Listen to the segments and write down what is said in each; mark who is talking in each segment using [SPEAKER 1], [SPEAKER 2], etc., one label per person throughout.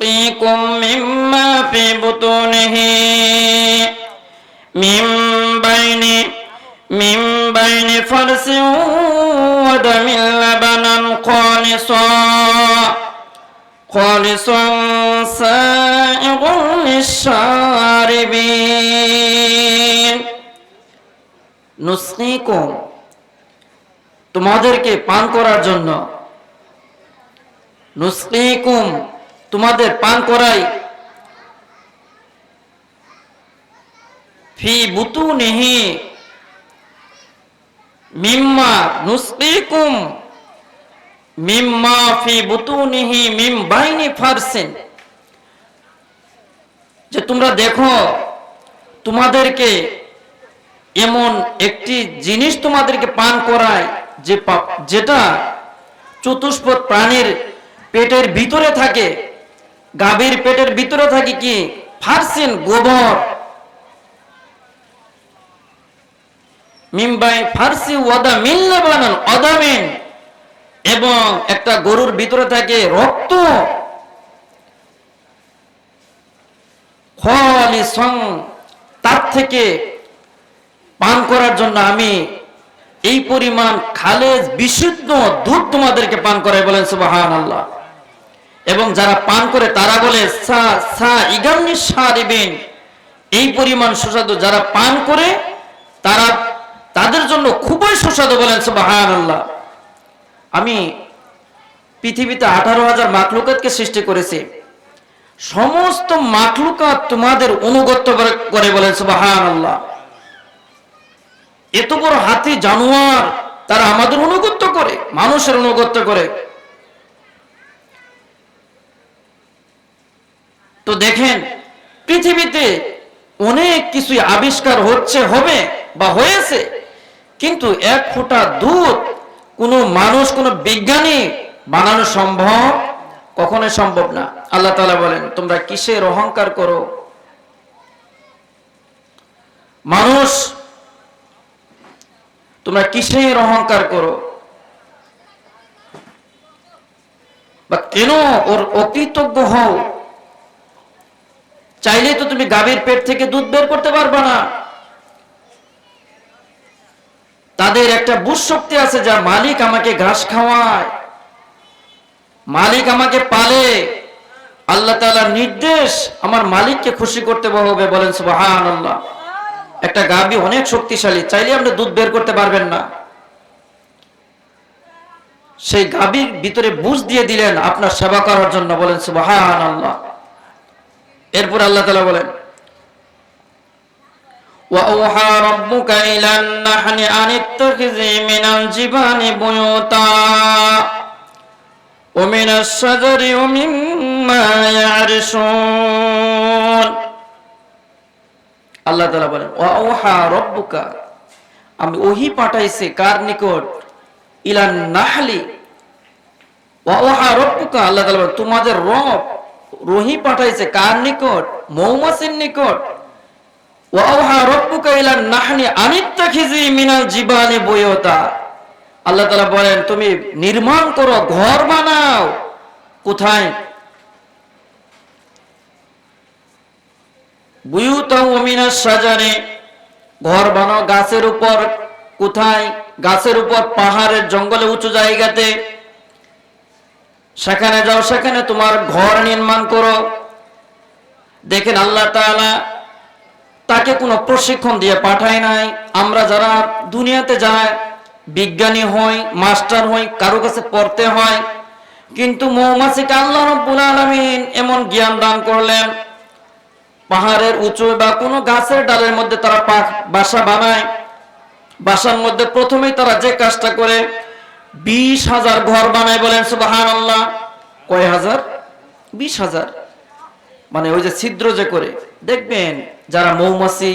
[SPEAKER 1] نسقيكم مما في بطونه من بين من بين فرس ودم لبنا خالصا خالصا سائغ للشاربين نسقيكم তোমাদেরকে পান করার জন্য নুসকিকুম তোমাদের পান করাই। ফি বুতুনিহি মিম্মা নুসকিকুম মিম্মা ফি বুতুনিহি মিম বাইনি ফারসিন। যে তোমরা দেখো, তোমাদেরকে এমন একটি জিনিস তোমাদেরকে পান করায় যে যেটা চতুষ্পদ প্রাণীর পেটের ভিতরে থাকে গাভীর পেটের ভিতরে থাকে কি? ফারসিন গোবর। মিম্বাই ফার্সি ওয়াদা মিল্লা বানান অদামিন এবং একটা গরুর ভিতরে থাকে রক্ত। তার থেকে পান করার জন্য আমি এই পরিমাণ খালেজ, বিশুদ্ধ দুধ তোমাদেরকে পান করাই বলেন সুবাহান আল্লাহ এবং যারা পান করে, তারা বলে এই পরিমাণ সুস্বাদু যারা পান করে, তারা তাদের জন্য খুবই সুস্বাদু বলেন আল্লাহ আমি পৃথিবীতে আঠারো হাজার মাকলুকাতকে সৃষ্টি করেছি। সমস্ত মাকলুকাত তোমাদের অনুগত্য করে- বলেন আল্লাহ এত বড় হাতি জানোয়ার তারা আমাদের অনুগত্য করে, মানুষের অনুগত্য করে। তো দেখেন, পৃথিবীতে অনেক কিছুই আবিষ্কার হচ্ছে, হবে বা হয়েছে, কিন্তু এক ফোঁটা দুধ কোনো মানুষ, কোনো বিজ্ঞানী বানানো সম্ভব? কখনোই সম্ভব না। আল্লাহ তাআলা বলেন, তোমরা কিসের অহংকার করো? মানুষ, তোমরা কিসের অহংকার করো? বা কেন ওর অকৃতজ্ঞ হও? চাইলে তো তুমি গাভীর পেট থেকে দুধ বের করতে পারবে না। তাদের একটা বুঝ শক্তি আছে যা মালিক আমাকে ঘাস খাওয়ায়। মালিক আমাকে পালে। আল্লাহ তাআলার নির্দেশ আমার মালিককে খুশি করতে হবে বলেন সুবহান আল্লাহ একটা গাভী অনেক শক্তিশালী চাইলে আপনি দুধ বের করতে পারবেন না। সেই গাভীর ভিতরে বুঝ দিয়ে দিলেন আপনার সেবা করার জন্য বলেন সুবহান আল্লাহ এরপর আল্লাহ তাআলা বলেন وأوحى ربك إلى النحل أن اتخذي من الجبال بيوتا ومن الشجر ومما يعرشون আল্লাহ তাআলা বলেন ওয়াউহা রব্বুকা আমি ওহি পাঠাইছি কার নিকট ইলান নাহলি ওয়াউহা রব্বুকা আল্লাহ তাআলা বলেন তোমাদের রব রহি পাঠাইছে কার নিকট? মৌমাছির নিকট। আল্লাহ বলেন, তুমি নির্মাণ করো, ঘর বানাও। কোথায়? ঘর বানাও গাছের উপর। কোথায়? গাছের উপর পাহাড়ের জঙ্গলে উঁচু জায়গাতে। সেখানে যাও, সেখানে তোমার ঘর নির্মাণ করো। দেখেন আল্লাহ তাআলা তাকে কোনো প্রশিক্ষণ দিয়ে পাঠায় নাই। আমরা যারা দুনিয়াতে যায় বিজ্ঞানী হই, মাস্টার হই, কারও কাছে পড়তে হয়, কিন্তু মৌমাছিকে আল্লাহ রব্বুল আলামিন এমন জ্ঞান দান করলেন, পাহাড়ের উঁচু বা কোনো গাছের ডালের মধ্যে তারা বাসা বানায়। বাসার মধ্যে প্রথমেই তারা যে কাজটা করে বিশ হাজার ঘর বানায় বলেন সুবাহান আল্লাহ কয় হাজার? বিশ হাজার। মানে ওই যে ছিদ্র যে করে। দেখবেন যারা মৌমাছি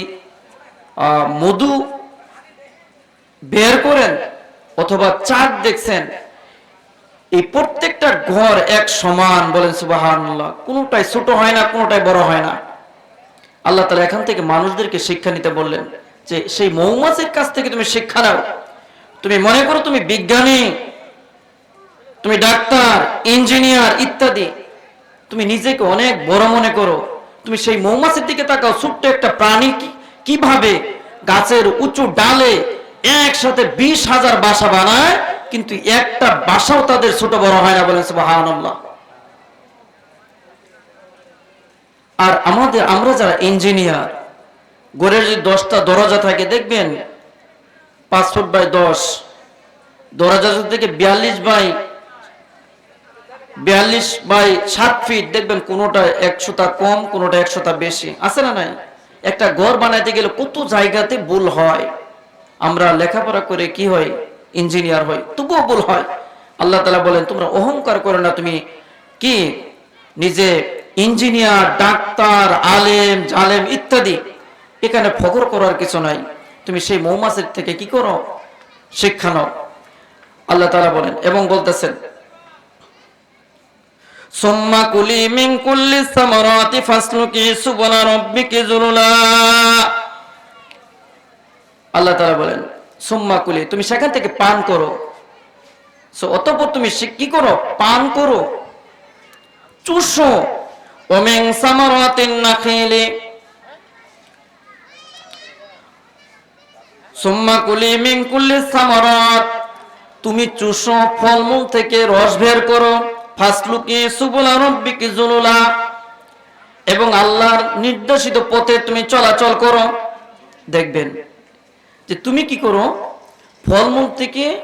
[SPEAKER 1] মধু বের করেন অথবা চাক দেখছেন, এই প্রত্যেকটা ঘর এক সমান বলেন সুবাহান আল্লাহ কোনোটাই ছোট হয় না, কোনোটাই বড় হয় না। আল্লাহ তালা এখান থেকে মানুষদেরকে শিক্ষা নিতে বললেন যে, সেই মৌমাছির কাছ থেকে তুমি শিক্ষা নাও। তুমি মনে করো তুমি বিজ্ঞানী, তুমি ডাক্তার, ইঞ্জিনিয়ার ইত্যাদি। তুমি নিজেকে অনেক বড় মনে করো। তুমি সেই মৌমাছির দিকে তাকাও, ছোট্ট একটা প্রাণী কীভাবে গাছের উঁচু ডালে একসাথে বিশ হাজার বাসা বানায়, কিন্তু একটা বাসাও তাদের ছোট বড় হয় না বলেন সুবহানাল্লাহ। আর আমাদের আমরা যারা ইঞ্জিনিয়ার গড়ের যদি দশটা দরজা থাকে, দেখবেন পাঁচ ফুট বাই দশ। দরজা যদি থেকে বিয়াল্লিশ বাই বিয়াল্লিশ বাই সাত ফিট দেখবেন কোনোটা একশোটা কম, কোনোটা একশোটা বেশি। আছে না নাই? একটা ঘর বানাইতে গেলে কত জায়গাতে ভুল হয়। আমরা লেখাপড়া করে কি হয়? ইঞ্জিনিয়ার হই তবুও ভুল হয়। আল্লাহ তালা বলেন, তোমরা অহংকার করো না, তুমি কি? নিজে ইঞ্জিনিয়ার, ডাক্তার, আলেম, জালেম ইত্যাদি। এখানে ফখর করার কিছু নাই। তুমি সেই মৌমাছির থেকে কি করো? শিক্ষা নাও। আল্লাহ তারা বলেন, এবং বলতেছেন, সুম্মা কুলি মিন কুল্লি সামারাতি ফাসলুকি সুবলা রাব্বিকি যুলুলা আল্লাহ তাআলা বলেন, সুম্মা কুলি, তুমি সেখান থেকে পান করো। সো অতঃপর তুমি কি করো? পান করো। চুষো। ওমিন সামারাতিন নাখিলি। তুমি চুষো ফলমূল থেকে রস বের করো। ফাসলুকি সুবুলা রব্বিকি জুলুলা। এবং আল্লাহর নির্দেশিত পথে তুমি চলাচল করো। দেখবেন যে তুমি কি করো? ফলমূল থেকে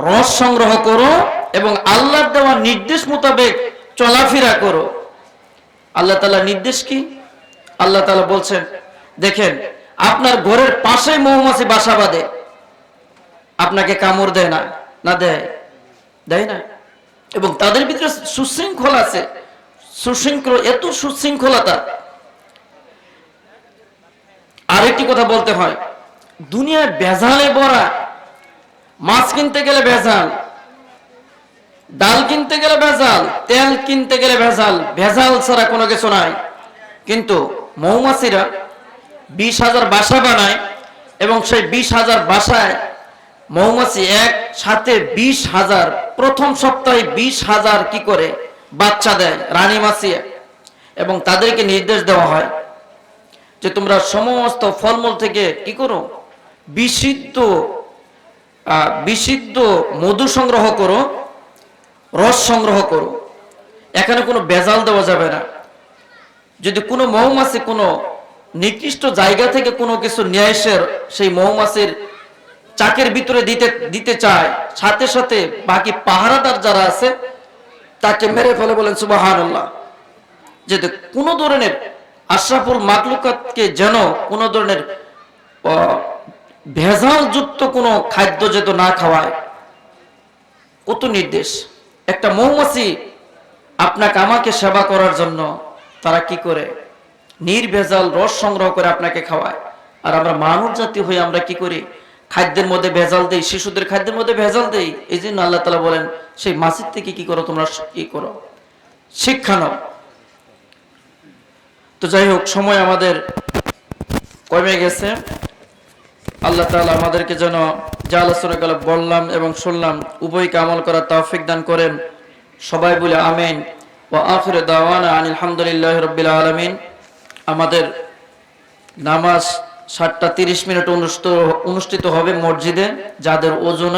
[SPEAKER 1] রস সংগ্রহ করো এবং আল্লাহর দেওয়া নির্দেশ মোতাবেক চলাফেরা করো। আল্লাহ তাআলা নির্দেশ কি? আল্লাহ তাআলা বলছেন, দেখেন আপনার ঘরের পাশে মৌমাছি বাসা বাঁধে। আপনাকে কামড় দেয় না না দেয় দেয় না। এবং তাদের ভিতরে সুশৃঙ্খল আছে। সুশৃঙ্খল, এত সুশৃঙ্খলতা। আরেকটি কথা বলতে হয় দুনিয়ার ভেজালে ভরা, মাছ কিনতে গেলে ভেজাল, ডাল কিনতে গেলে ভেজাল, তেল কিনতে গেলে ভেজাল ভেজাল ছাড়া কোনো কিছু নাই। কিন্তু মৌমাছিরা বিশ হাজার বাসা বানায় এবং সেই বিশ হাজার বাসায় মৌমাছি এক, সাথে বিশ হাজার, প্রথম সপ্তাহে বিশ হাজার কি করে বাচ্চা দেয়, রানী মাছি এবং তাদেরকে নির্দেশ দেওয়া হয় যে তোমরা সমস্ত ফলমূল থেকে কি করো? বিশুদ্ধ বিশুদ্ধ মধু সংগ্রহ করো, রস সংগ্রহ করো। এখানে কোনো বেজাল দেওয়া যাবে না। যদি কোনো মৌমাছি কোনো নির্দিষ্ট জায়গা থেকে কোনো কিছু নিয়ে সেই মৌমাছির চাকের ভিতরে দিতে দিতে চায়। সাথে সাথে বাকি পাহারাদার যারা আছে, তাকে মেরে ফেলে বলেন সুবাহান যে কোনো ধরনের আশরাফুল মাকলুকাতকে যেন কোনো ধরনের ভেজালযুক্ত কোনো খাদ্য যেত না খাওয়ায়। কত নির্দেশ। একটা মৌমাছি আপনাকে, আমাকে সেবা করার জন্য তারা কি করে? নির্ভেজাল রস সংগ্রহ করে আপনাকে খাওয়ায়। আর আমরা মানব জাতি হয়ে আমরা কি করি? খাদ্যের মধ্যে ভেজাল দেই, শিশুদের খাদ্যের মধ্যে ভেজাল দেই। এই জন্য আল্লাহ তালা বলেন, সেই মাসির থেকে কি করো, তোমরা কি করো? শিক্ষা নাও। তো যাই হোক, সময় আমাদের কমে গেছে। আল্লাহ তাআলা আমাদেরকে যেন যা আলোচনা করে বললাম এবং শুনলাম, উভয়কে আমল করার তৌফিক দান করেন। সবাই বলে আমিন। ও আখির দাওয়ানা আনিল হামদুলিল্লাহ রব্বিল আলামিন। আমাদের নামাজ সাতটা তিরিশ মিনিট অনুষ্ঠিত অনুষ্ঠিত হবে মসজিদে যাদের ওজন